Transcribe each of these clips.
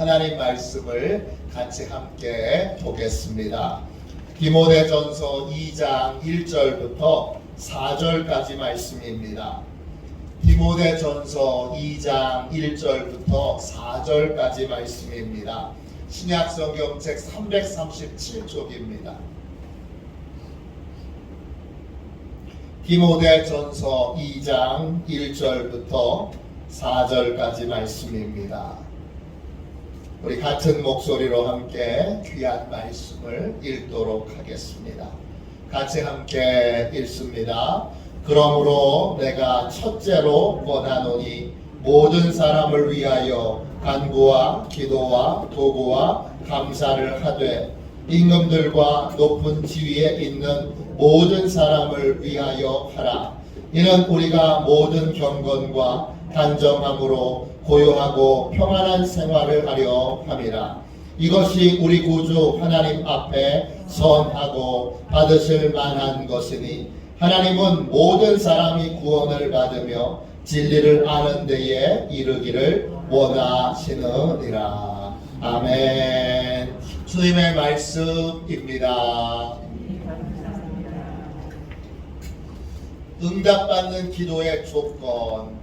하나님 말씀을 같이 함께 보겠습니다. 디모데전서 2장 1절부터 4절까지 말씀입니다. 디모데전서 2장 1절부터 4절까지 말씀입니다. 신약 성경책 337쪽입니다. 디모데전서 2장 1절부터 4절까지 말씀입니다. 우리 같은 목소리로 함께 귀한 말씀을 읽도록 하겠습니다. 같이 함께 읽습니다. 그러므로 내가 첫째로 원하노니 모든 사람을 위하여 간구와 기도와 도구와 감사를 하되 임금들과 높은 지위에 있는 모든 사람을 위하여 하라. 이는 우리가 모든 경건과 단정함으로 고요하고 평안한 생활을 하려 함이라. 이것이 우리 구주 하나님 앞에 선하고 받으실 만한 것이니 하나님은 모든 사람이 구원을 받으며 진리를 아는 데에 이르기를 원하시느니라. 아멘. 주님의 말씀입니다. 응답받는 기도의 조건,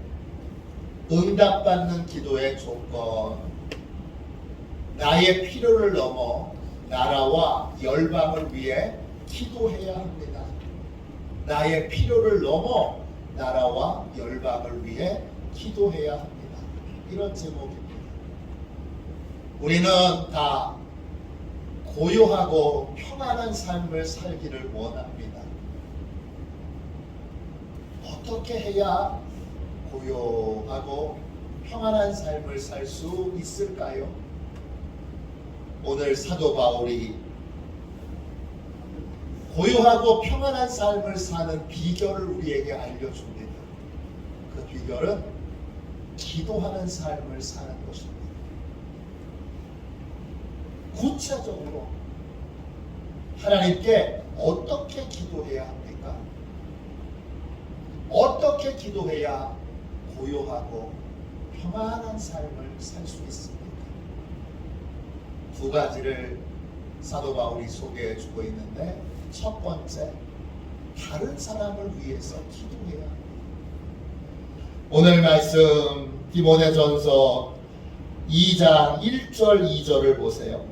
응답받는 기도의 조건, 나의 필요를 넘어 나라와 열방을 위해 기도해야 합니다. 나의 필요를 넘어 나라와 열방을 위해 기도해야 합니다. 이런 제목입니다. 우리는 다 고요하고 평안한 삶을 살기를 원합니다. 어떻게 해야 고요하고 평안한 삶을 살 수 있을까요? 오늘 사도 바울이 고요하고 평안한 삶을 사는 비결을 우리에게 알려줍니다. 그 비결은 기도하는 삶을 사는 것입니다. 구체적으로 하나님께 어떻게 기도해야 합니까? 어떻게 기도해야 고요하고 평안한 삶을 살 수 있습니까? 두 가지를 사도 바울이 소개해 주고 있는데 첫 번째 다른 사람을 위해서 기도해야 합니다. 오늘 말씀 디모데전서 2장 1절 2절을 보세요.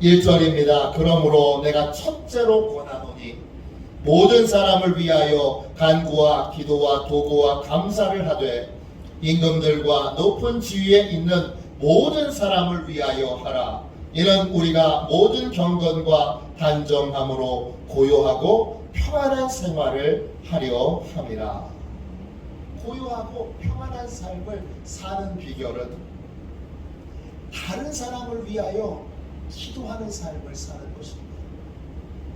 1절입니다. 그러므로 내가 첫째로 권하노니 모든 사람을 위하여 간구와 기도와 도구와 감사를 하되 임금들과 높은 지위에 있는 모든 사람을 위하여 하라. 이는 우리가 모든 경건과 단정함으로 고요하고 평안한 생활을 하려 함이라. 고요하고 평안한 삶을 사는 비결은 다른 사람을 위하여 기도하는 삶을 사는.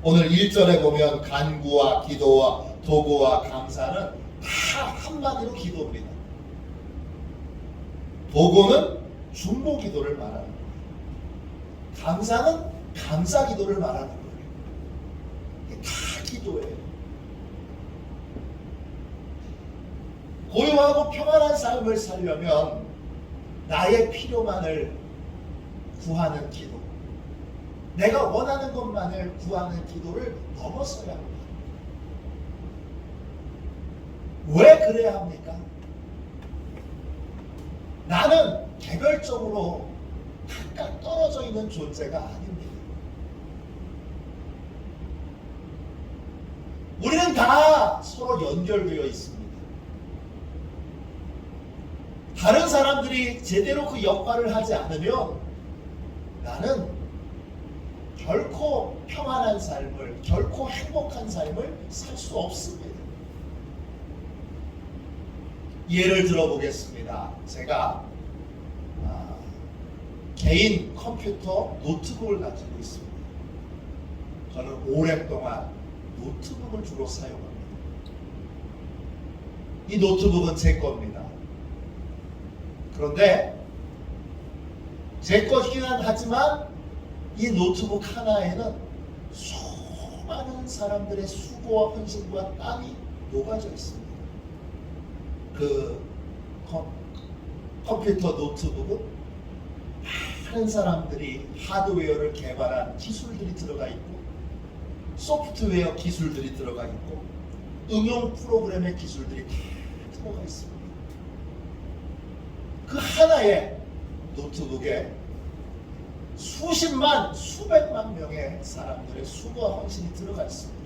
오늘 1절에 보면 간구와 기도와 도구와 감사는 다 한마디로 기도입니다. 도구는 중보 기도를 말하는 거예요. 감사는 감사 기도를 말하는 거예요. 이게 다 기도예요. 고요하고 평안한 삶을 살려면 나의 필요만을 구하는 기도, 내가 원하는 것만을 구하는 기도를 넘어서야 합니다. 왜 그래야 합니까? 나는 개별적으로 각각 떨어져 있는 존재가 아닙니다. 우리는 다 서로 연결되어 있습니다. 다른 사람들이 제대로 그 역할을 하지 않으면 나는 결코 평안한 삶을, 결코 행복한 삶을 살 수 없습니다. 예를 들어보겠습니다. 제가 아, 개인 컴퓨터 노트북을 가지고 있습니다. 저는 오랫동안 노트북을 주로 사용합니다. 이 노트북은 제 겁니다. 그런데 제 것이긴 하지만 이 노트북 하나에는 수 많은 사람들의 수고와 헌신과 땀이 녹아져 있습니다. 그 컴, 컴퓨터 노트북은 많은 사람들이 하드웨어를 개발한 기술들이 들어가 있고 소프트웨어 기술들이 들어가 있고 응용 프로그램의 기술들이 다 들어가 있습니다. 그 하나의 노트북에 수십만, 수백만 명의 사람들의 수고와 헌신이 들어가 있습니다.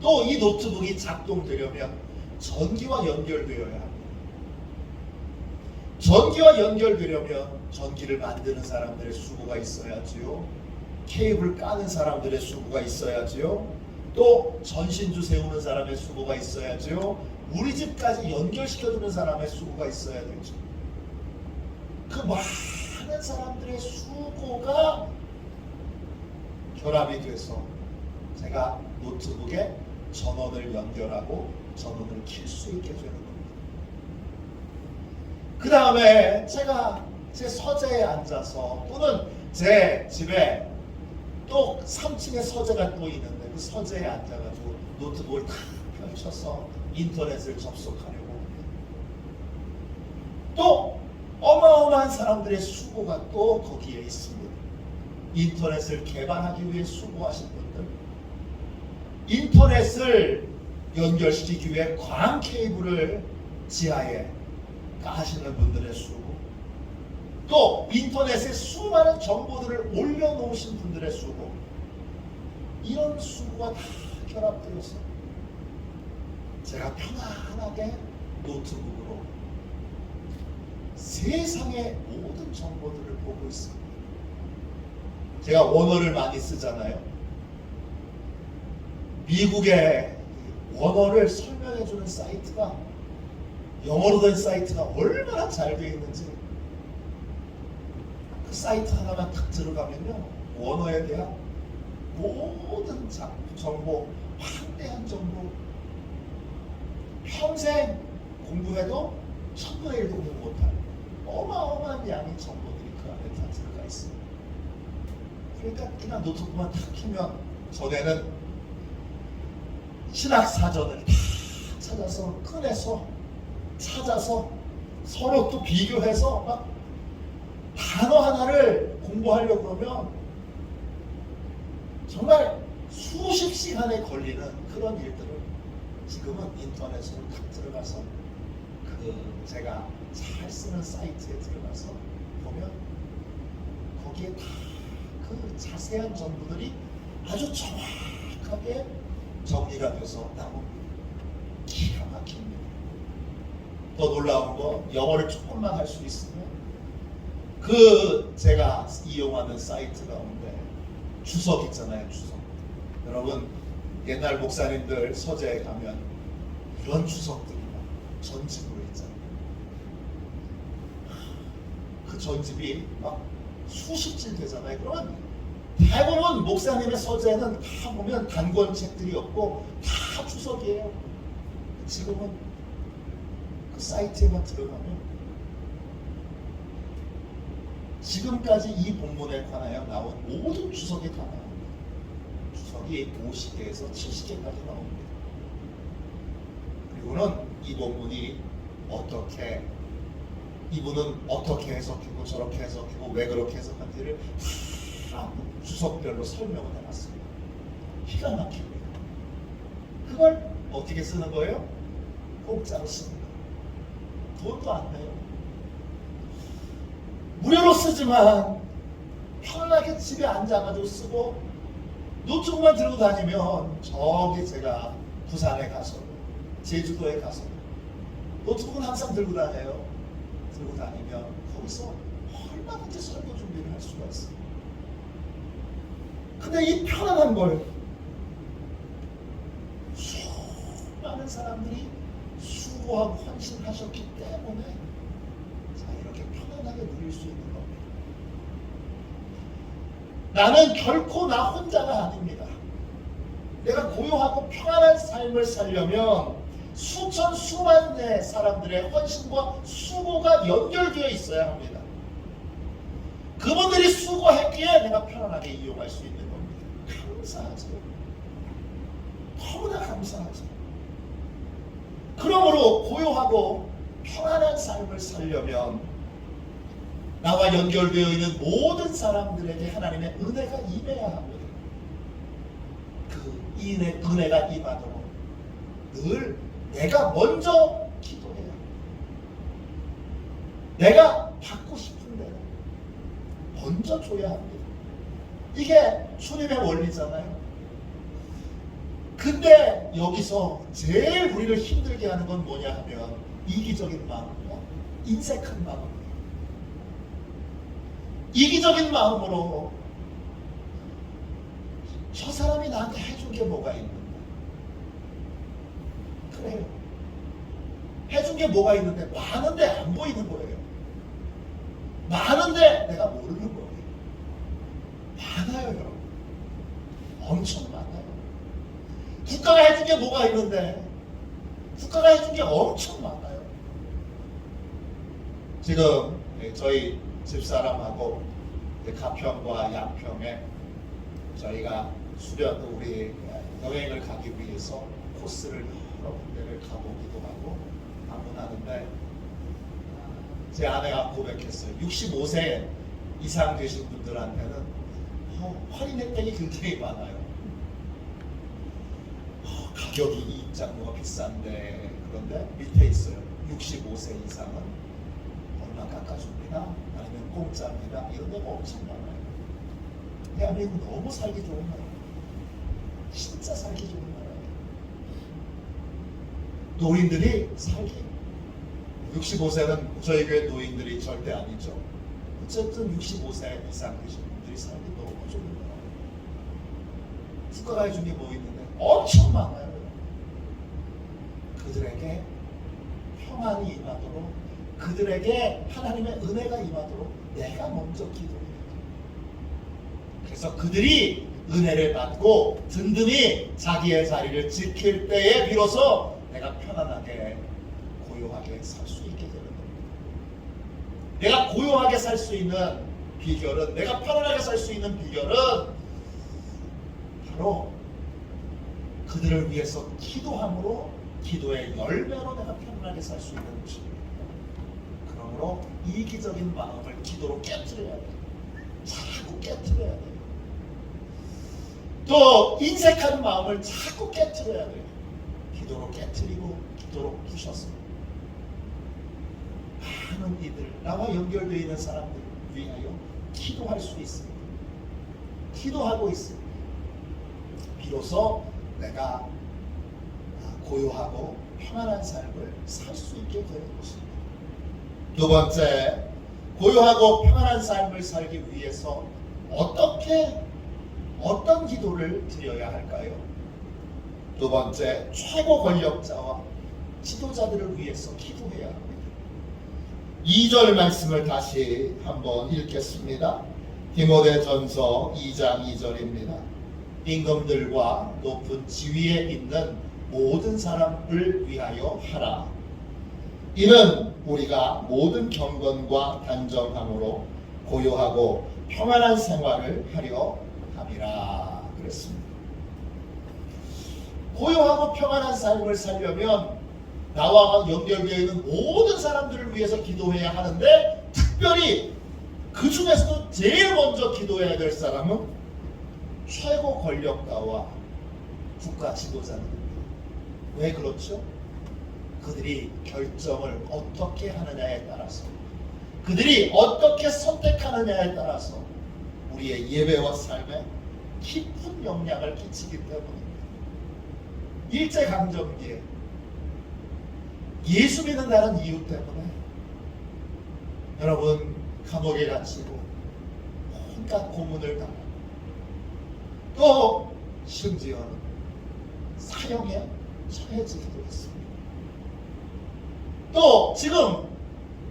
또 이 노트북이 작동되려면 전기와 연결되어야 합니다. 전기와 연결되려면 전기를 만드는 사람들의 수고가 있어야지요. 케이블 까는 사람들의 수고가 있어야지요. 또 전신주 세우는 사람의 수고가 있어야지요. 우리 집까지 연결시켜주는 사람의 수고가 있어야 되죠. 그 많은 사람들의 수고가 결합이 돼서 제가 노트북에 전원을 연결하고 전원을 킬 수 있게 되는 겁니다. 그 다음에 제가 제 서재에 앉아서 또는 제 집에 또 3층에 서재가 또 있는데 그 서재에 앉아가지고 노트북을 다 펼쳐서 인터넷을 접속하려고 합니다. 또 어마어마한 사람들의 수고가 또 거기에 있습니다. 인터넷을 개발하기 위해 수고하신 분들, 인터넷을 연결시키기 위해 광 케이블을 지하에 까시는 분들의 수고, 또 인터넷에 수많은 정보들을 올려놓으신 분들의 수고, 이런 수고가 다 결합되어서 제가 편안하게 노트북으로 세상의 모든 정보들을 보고 있습니다. 제가 원어를 많이 쓰잖아요. 미국의 원어를 설명해주는 사이트가 영어로 된 사이트가 얼마나 잘 되어 있는지 그 사이트 하나만 딱 들어가면요 원어에 대한 모든 자- 정보 확대한 정보 평생 공부해도 천분의 일도 공부 못할 어마어마한 양의 정보들이 그 안에 다 들어가 있습니다. 그러니까 그냥 노트북만 탁 키면 전에는 신학 사전을 다 찾아서 꺼내서 찾아서 서로 또 비교해서 막 단어 하나를 공부하려고 그러면 정말 수십 시간에 걸리는 그런 일들을 지금은 인터넷으로 탁 들어가서 그 제가 잘 쓰는 사이트에 들어가서 보면 거기에 다 그 자세한 정보들이 아주 정확하게 정리가 돼서 나옵니다. 기가 막힙니다. 더 놀라운 거 영어를 조금만 할 수 있으면 그 제가 이용하는 사이트 가운데 주석 있잖아요 주석 여러분 옛날 목사님들 서재에 가면 이런 주석들이 막 전집으로 있잖아요 그 전집이 막 수십 질 되잖아요 그러면 대부분 목사님의 서재에는 다 보면 단권책들이 없고 다 주석이에요 지금은 그 사이트에만 들어가면 지금까지 이 본문에 관하여 나온 모든 주석이 다 나옵니다. 주석이 50개에서 70개까지 나옵니다. 그리고는 이 본문이 어떻게 이분은 어떻게 해석하고 저렇게 해석하고 왜 그렇게 해석한지를 다 주석별로 설명을 해놨습니다. 기가 막힙니다. 그걸 어떻게 쓰는 거예요? 공짜로 씁니다. 돈도 안 내요. 무료로 쓰지만 편하게 집에 앉아가지고 쓰고 노트북만 들고 다니면 저기 제가 부산에 가서 제주도에 가서 노트북은 항상 들고 다녀요. 들고 다니면 거기서 얼마든지 설교 준비를 할 수가 있어요. 근데 이 편안한 걸 수많은 사람들이 수고하고 헌신하셨기 때문에 자 이렇게 편안하게 누릴 수 있는 겁니다. 나는 결코 나 혼자가 아닙니다. 내가 고요하고 평안한 삶을 살려면 수천 수만 의 사람들의 헌신과 수고가 연결되어 있어야 합니다. 그분들이 수고했기에 내가 편안하게 이용할 수 있는 겁니다. 감사하죠. 너무나 감사하죠. 그러므로 고요하고 평안한 삶을 살려면 나와 연결되어 있는 모든 사람들에게 하나님의 은혜가 임해야 합니다. 그 은혜, 은혜가 임하도록 늘 내가 먼저 기도해야. 내가 받고 싶은데 먼저 줘야 합니다. 이게 주님의 원리잖아요. 근데 여기서 제일 우리를 힘들게 하는 건 뭐냐 하면 이기적인 마음이야. 인색한 마음이야. 이기적인 마음으로 저 사람이 나한테 해준 게 뭐가 있는 데 그래요. 해준 게 뭐가 있는데 많은데 안 보이는 거예요. 많은데 내가 모르는 거예요. 많아요, 여러분. 엄청 많아요. 국가가 해준 게 뭐가 있는데 국가가 해준 게 엄청 많아요. 지금 저희 집사람하고 가평과 양평에 저희가 수련 우리 여행을 가기 위해서 코스를 여러 군데를 가보기도 하고 방문하는데 제 아내가 고백했어요. 65세 이상 되신 분들한테는 어, 할인 혜택이 굉장히 많아요. 어, 가격이 이 입장료가 비싼데 그런데 밑에 있어요. 65세 이상은 얼마 깎아줍니다. 아니면 공짜입니다. 이런 데가 엄청 많아요. 대한민국 너무 살기 좋은 나라예요. 진짜 살기 좋은 나라예요. 노인들이 살기 65세는 저희 교회 노인들이 절대 아니죠. 어쨌든 65세 이상 되신 분들이 살기 너무 좋은 나라예요. 국가가 해준 게 뭐 있는데 엄청 많아요. 그들에게 평안이 임하도록 그들에게 하나님의 은혜가 임하도록 내가 먼저 기도해야 돼. 그래서 그들이 은혜를 받고 든든히 자기의 자리를 지킬 때에 비로소 내가 편안하게 고요하게 살 수 있게 되는 겁니다. 내가 고요하게 살 수 있는 비결은 내가 편안하게 살 수 있는 비결은 바로 그들을 위해서 기도함으로 기도의 열매로 내가 편안하게 살 수 있는 것입니다. 그러므로 이기적인 마음을 기도로 깨뜨려야 돼. 자꾸 깨뜨려야 돼. 또 인색한 마음을 자꾸 깨뜨려야 돼. 기도로 깨뜨리고 기도로 부셔서 많은 이들 나와 연결되어 있는 사람들을 위하여 기도할 수 있습니다. 기도하고 있습니다. 비로소 내가 고요하고 평안한 삶을 살 수 있게 되는 것입니다. 두 번째, 고요하고 평안한 삶을 살기 위해서 어떻게 어떤 기도를 드려야 할까요? 두 번째, 최고 권력자와 지도자들을 위해서 기도해야 합니다. 2절 말씀을 다시 한번 읽겠습니다. 디모데 전서 2장 2절입니다. 임금들과 높은 지위에 있는 모든 사람을 위하여 하라. 이는 우리가 모든 경건과 단정함으로 고요하고 평안한 생활을 하려 함이라 그랬습니다. 고요하고 평안한 삶을 살려면 나와 연결되어 있는 모든 사람들을 위해서 기도해야 하는데 특별히 그 중에서도 제일 먼저 기도해야 될 사람은 최고 권력가와 국가 지도자입니다. 왜 그렇죠? 그들이 결정을 어떻게 하느냐에 따라서 그들이 어떻게 선택하느냐에 따라서 우리의 예배와 삶에 깊은 영향을 끼치기 때문입니다. 일제강점기에 예수 믿는 다는 이유 때문에 여러분 감옥에 갇히고 온갖 고문을 당하고 또 심지어는 사형에 처해지기도 했습니다. 또 지금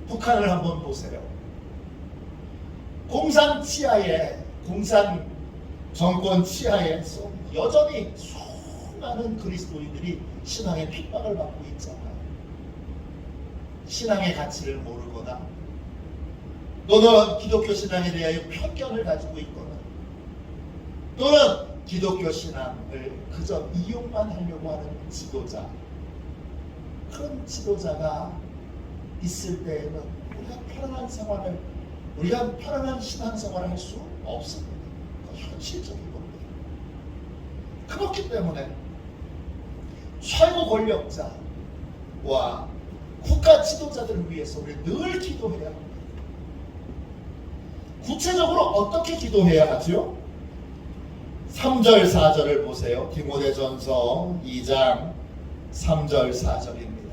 북한을 한번 보세요. 공산 치하에 공산 정권 치하에서 여전히 수많은 그리스도인들이 신앙의 핍박을 받고 있잖아요. 신앙의 가치를 모르거나 또는 기독교 신앙에 대하여 편견을 가지고 있거나 또는 기독교 신앙을 그저 이용만 하려고 하는 지도자 그런 지도자가 있을 때에는 우리가 편안한 생활을 우리가 편안한 신앙 생활을 할 수 없습니다. 현실적인 겁니다. 그렇기 때문에 최고 권력자와 국가 지도자들을 위해서 우리 늘 기도해야 합니다. 구체적으로 어떻게 기도해야 하죠? 3절 4절을 보세요. 디모데전서 2장 3절 4절입니다.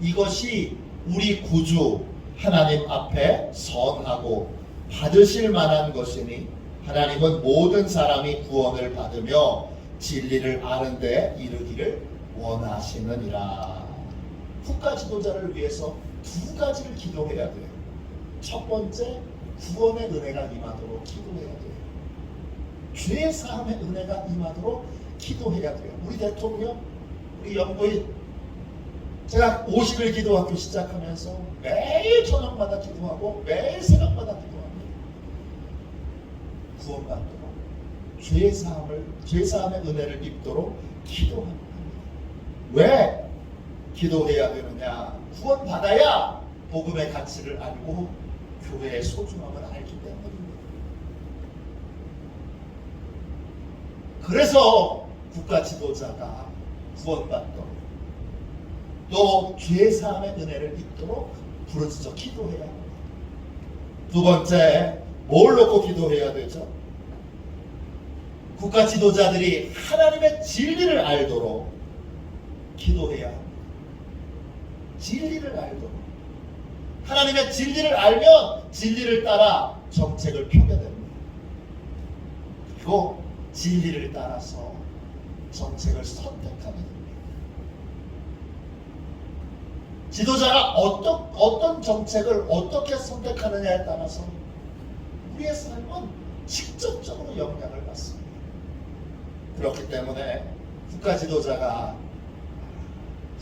이것이 우리 구주 하나님 앞에 선하고 받으실 만한 것이니 하나님은 모든 사람이 구원을 받으며 진리를 아는 데 이르기를 원하시느니라. 국가 지도자를 위해서 두 가지를 기도해야 돼요. 첫 번째, 구원의 은혜가 임하도록 기도해야 돼요. 죄 사함의 은혜가 임하도록 기도해야 돼요. 우리 대통령, 우리 연구인, 제가 50일 기도학교 시작하면서 매일 저녁마다 기도하고 매일 새벽마다 기도합니다. 구원받도록 죄 사함을 죄 사함의 은혜를 입도록 기도합니다. 왜 기도해야 되느냐? 구원 받아야 복음의 가치를 알고 교회의 소중함을 알기 때문입니다. 그래서 국가 지도자가 구원받도록 또 죄 사함의 은혜를 입도록 부르짖어 기도해야 합니다. 두 번째, 뭘 놓고 기도해야 되죠? 국가 지도자들이 하나님의 진리를 알도록 기도해야 합니다. 진리를 알도록. 하나님의 진리를 알면 진리를 따라 정책을 펴게 됩니다. 그리고 진리를 따라서 정책을 선택하게 됩니다. 지도자가 어떤, 어떤 정책을 어떻게 선택하느냐에 따라서 우리의 삶은 직접적으로 영향을 받습니다. 그렇기 때문에 국가 지도자가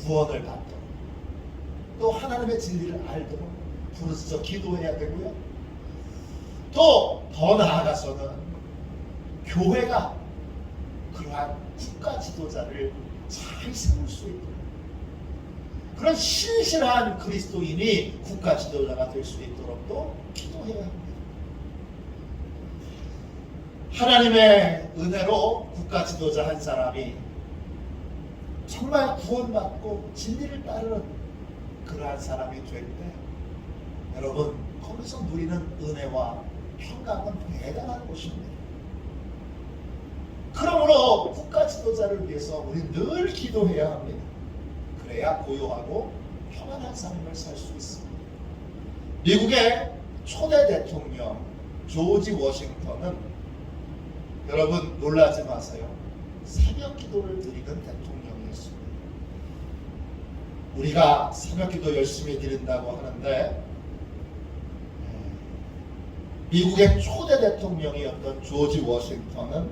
구원을 받도록 또 하나님의 진리를 알도록 부르짖어 기도해야 되고요. 또 더 나아가서는 교회가 그러한 국가 지도자를 잘 세울 수 있도록 그런 신실한 그리스도인이 국가 지도자가 될 수 있도록 또 기도해야 합니다. 하나님의 은혜로 국가 지도자 한 사람이 정말 구원받고 진리를 따르는 그러한 사람이 될 때 여러분 거기서 누리는 은혜와 평강은 대단한 것입니다. 그러므로 국가 지도자를 위해서 우리 늘 기도해야 합니다. 그래야 고요하고 평안한 삶을 살 수 있습니다. 미국의 초대 대통령 조지 워싱턴은 여러분 놀라지 마세요. 새벽 기도를 드리는 대통령이었습니다. 우리가 새벽 기도 열심히 드린다고 하는데 미국의 초대 대통령이었던 조지 워싱턴은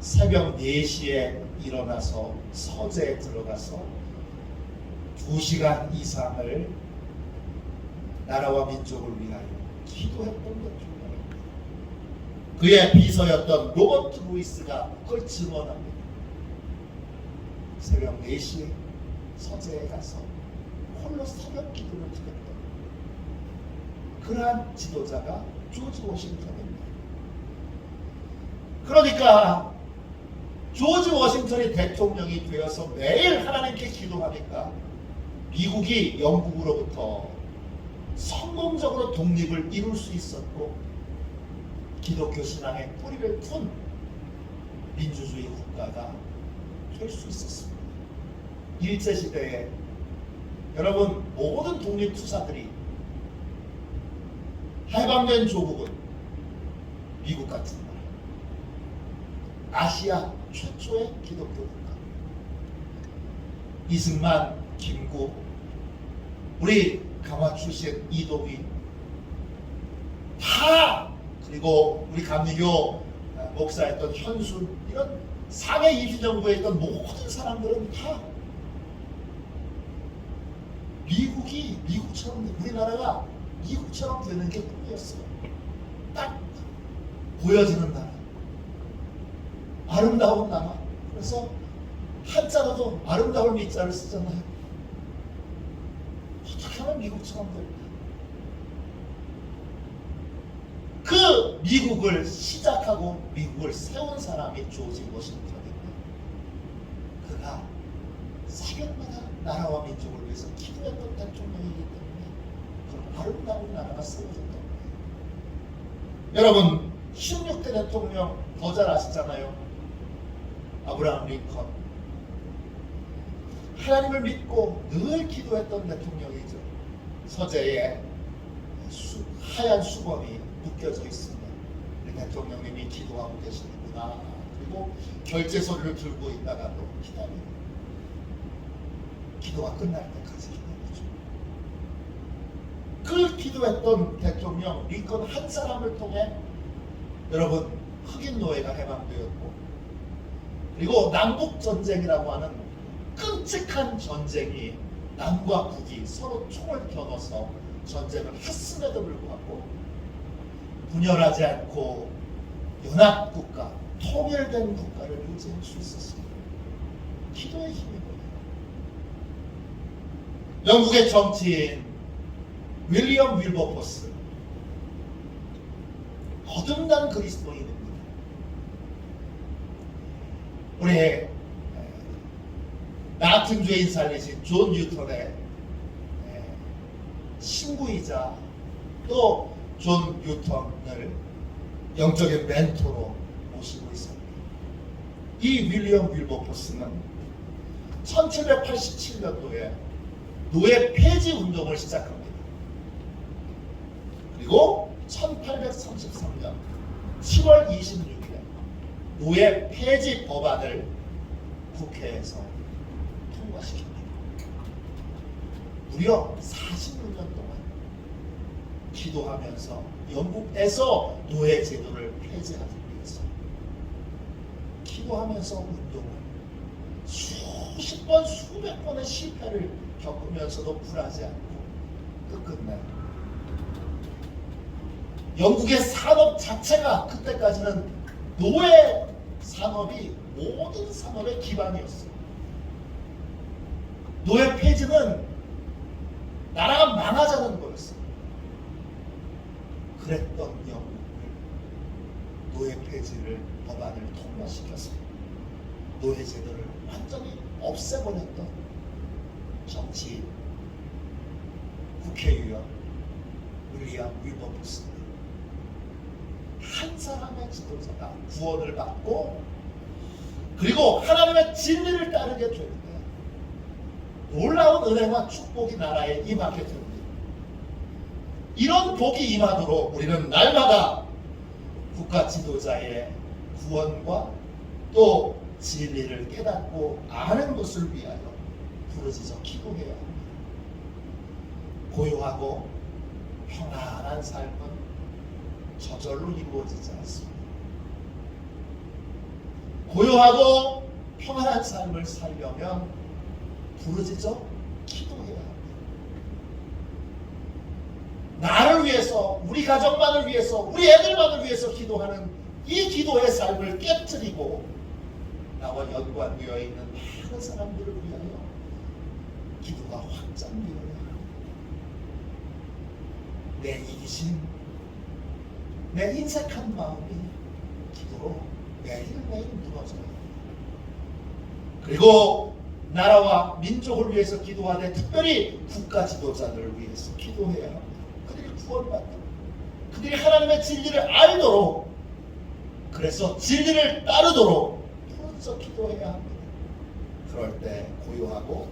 새벽 4시에 일어나서 서재에 들어가서 2시간 이상을 나라와 민족을 위하여 기도했던 대통령입니다. 그의 비서였던 로버트 루이스가 그걸 증언합니다. 새벽 4시에 서재에 가서 홀로 기도를 드렸던 그러한 지도자가 조지 워싱턴입니다. 그러니까 조지 워싱턴이 대통령이 되어서 매일 하나님께 기도하니까 미국이 영국으로부터 성공적으로 독립을 이룰 수 있었고 기독교 신앙의 뿌리를 푼 민주주의 국가가 될 수 있었습니다. 일제 시대에 여러분 모든 독립 투사들이 해방된 조국은 미국 같은 나라. 아시아 최초의 기독교 국가. 이승만, 김구, 우리 강화 출신 이도휘 다 그리고 우리 감리교 목사였던 현순 이런 상해 임시정부에 있던 모든 사람들은 다 미국이 미국처럼 우리나라가 미국처럼 되는 게 꿈이었어요. 딱 보여지는 나라. 아름다운 나라. 그래서 한자로도 아름다운 미자를 쓰잖아요. 어떻게 하면 미국처럼 될까? 미국을 시작하고 미국을 세운 사람이 조지 워싱턴인데 그가 사격마다 나라와 민족을 위해서 기도했던 대통령이기 때문에 그 아름다운 나라가 세워졌던 거예요. 여러분 16대 대통령 더 잘 아시잖아요. 아브라함 링컨. 하나님을 믿고 늘 기도했던 대통령이죠. 서재에 수- 하얀 수건이 묶여져 있습니다. 대통령님이 기도하고 계시는구나. 그리고 결제서류를 들고 있다가 또 기다리고 기도가 끝날 때까지 기다리죠. 그 기도했던 대통령 링컨 한 사람을 통해 여러분 흑인 노예가 해방되었고 그리고 남북 전쟁이라고 하는 끔찍한 전쟁이 남과 북이 서로 총을 겨눠서 전쟁을 했음에도 불구하고 분열하지 않고 연합 국가, 통일된 국가를 유지할 수 있었습니다. 기도의 거예요. 영국의 정치인 윌리엄 윌버포스 거듭난 그리스도인입니다. 우리 에, 나 같은 죄인 살리신 존 뉴턴의 에, 친구이자 또 존 뉴턴을 영적인 멘토로 모시고 있습니다. 이 윌리엄 윌버포스는 1787년도에 노예 폐지 운동을 시작합니다. 그리고 1833년 7월 26일에 노예 폐지 법안을 국회에서 통과시킵니다. 무려 46년 동안 기도하면서 영국에서 노예 제도를 폐지하기 위해서 기도하면서 운동을 수십 번 수백 번의 실패를 겪으면서도 굴하지 않고 끝끝내 영국의 산업 자체가 그때까지는 노예 산업이 모든 산업의 기반이었어요. 노예 폐지는 나라가 망하자는 거였어요. 그랬던 영국을 노예 폐지를 법안을 통과시켜서 노예 제도를 완전히 없애버렸던 정치인 국회의원 윌리엄 윌버포스입니다. 한 사람의 지도자가 구원을 받고 그리고 하나님의 진리를 따르게 되는데 놀라운 은혜와 축복이 나라에 임하게 됩니다. 이런 복이 임하도록 우리는 날마다 국가 지도자의 구원과 또 진리를 깨닫고 아는 것을 위하여 부르짖어 합니다. 고요하고 평안한 삶은 저절로 이루어지지 않습니다. 고요하고 평안한 삶을 살려면 부르짖어 기도해야 합니다. 나를 위해서, 우리 가정만을 위해서, 우리 애들만을 위해서 기도하는 이 기도의 삶을 깨뜨리고 나와 연관되어 있는 많은 사람들을 위하여 기도가 확장되어야. 내 이기심, 내 인색한 마음이 기도로 매일매일 무너져요. 그리고 나라와 민족을 위해서 기도하되 특별히 국가 지도자들을 위해서 기도해야 합니다. 그들이 구원받도록 그들이 하나님의 진리를 알도록 그래서 진리를 따르도록 부르짖어 기도해야 합니다. 그럴 때 고요하고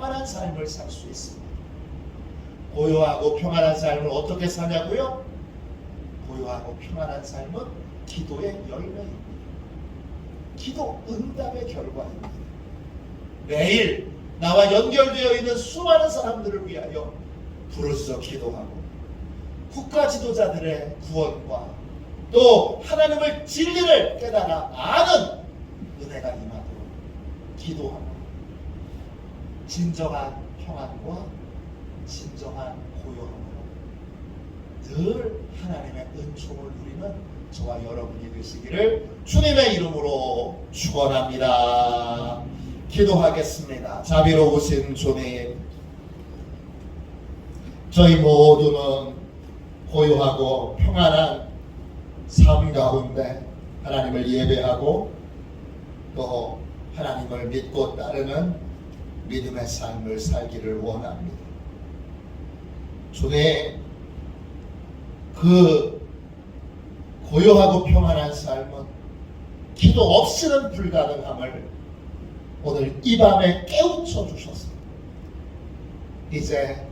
평안한 삶을 살 수 있습니다. 고요하고 평안한 삶을 어떻게 사냐고요? 고요하고 평안한 삶은 기도의 열매입니다. 기도 응답의 결과입니다. 매일 나와 연결되어 있는 수많은 사람들을 위하여 부르짖어 기도하고 국가 지도자들의 구원과 또 하나님의 진리를 깨달아 아는 은혜가 임하도록 기도하고 진정한 평안과 진정한 고요함으로 늘 하나님의 은총을 누리는 저와 여러분이 되시기를 주님의 이름으로 축원합니다. 기도하겠습니다. 자비로우신 주님, 저희 모두는 고요하고 평안한 삶 가운데 하나님을 예배하고 또 하나님을 믿고 따르는 믿음의 삶을 살기를 원합니다. 주의 그 고요하고 평안한 삶은 기도 없이는 불가능함을 오늘 이 밤에 깨우쳐 주셨습니다. 이제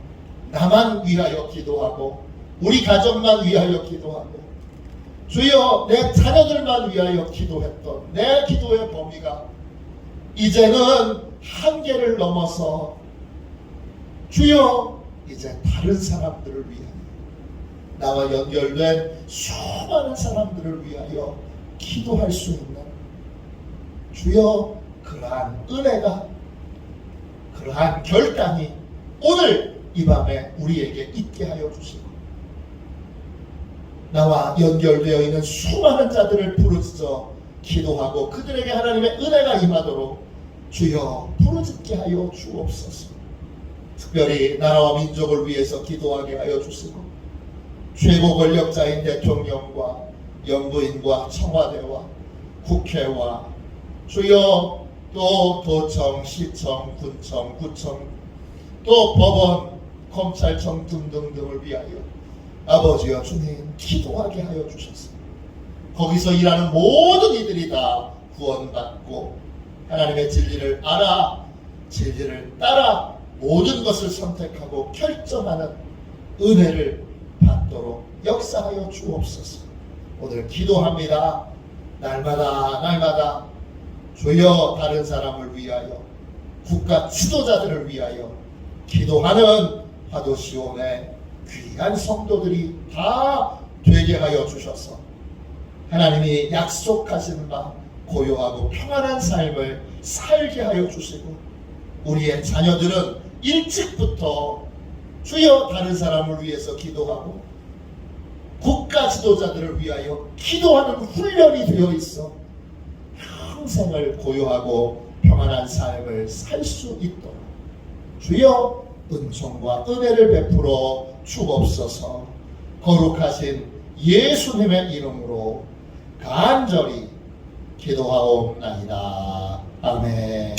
나만 위하여 기도하고 우리 가족만 위하여 기도하고 주여 내 자녀들만 위하여 기도했던 내 기도의 범위가 이제는 한계를 넘어서 주여 이제 다른 사람들을 위하여 나와 연결된 수많은 사람들을 위하여 기도할 수 있는 주여 그러한 은혜가 그러한 결단이 오늘 이 밤에 우리에게 있게 하여 주시고 나와 연결되어 있는 수많은 자들을 부르짖어 기도하고 그들에게 하나님의 은혜가 임하도록 주여 부르짖게 하여 주옵소서. 특별히 나라와 민족을 위해서 기도하게 하여 주시고 최고 권력자인 대통령과 영부인과 청와대와 국회와 주여 또 도청, 시청, 군청, 구청 또 법원, 검찰청 등등등을 위하여 아버지여 주님 기도하게 하여 주셨습니다. 거기서 일하는 모든 이들이 다 구원받고 하나님의 진리를 알아 진리를 따라 모든 것을 선택하고 결정하는 은혜를 받도록 역사하여 주옵소서. 오늘 기도합니다. 날마다 날마다 주여 다른 사람을 위하여 국가 지도자들을 위하여 기도하는 화도시온의 귀한 성도들이 다 되게 하여 주셔서 하나님이 약속하신 바 고요하고 평안한 삶을 살게 하여 주시고 우리의 자녀들은 일찍부터 주여 다른 사람을 위해서 기도하고 국가 지도자들을 위하여 기도하는 훈련이 되어 있어 평생을 고요하고 평안한 삶을 살 수 있도록 주여 은총과 은혜를 베풀어 주옵소서. 거룩하신 예수님의 이름으로 간절히 기도하옵나이다. 아멘.